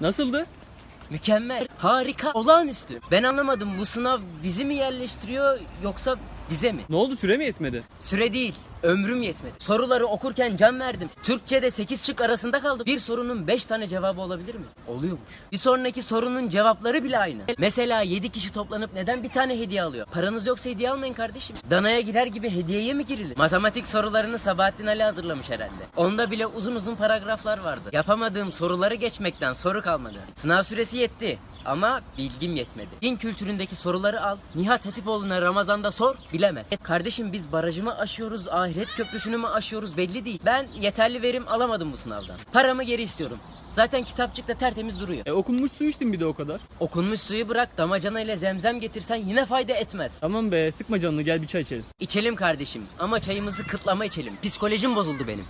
Nasıldı? Mükemmel, harika, olağanüstü. Ben anlamadım bu sınav bizi mi yerleştiriyor yoksa bize mi? Ne oldu süre mi yetmedi? Süre değil, ömrüm yetmedi. Soruları okurken can verdim. Türkçe'de 8 şık arasında kaldım. Bir sorunun 5 tane cevabı olabilir mi? Oluyormuş. Bir sonraki sorunun cevapları bile aynı. Mesela 7 kişi toplanıp neden bir tane hediye alıyor? Paranız yoksa hediye almayın kardeşim. Danaya girer gibi hediyeye mi girilir? Matematik sorularını Sabahattin Ali hazırlamış herhalde. Onda bile uzun uzun paragraflar vardı. Yapamadığım soruları geçmekten soru kalmadı. Sınav süresi yetti. Ama bilgim yetmedi. Din kültüründeki soruları al. Nihat Hatipoğlu'na Ramazan'da sor bilemez. E, Kardeşim biz barajı mı aşıyoruz, ahiret köprüsünü mü aşıyoruz belli değil. Ben yeterli verim alamadım bu sınavdan. Paramı geri istiyorum. Zaten kitapçıkta tertemiz duruyor. E okunmuş su içtin bir de o kadar. Okunmuş suyu bırak damacana ile zemzem getirsen yine fayda etmez. Tamam be sıkma canını gel bir çay içelim. İçelim kardeşim ama çayımızı kıtlama içelim. Psikolojim bozuldu benim.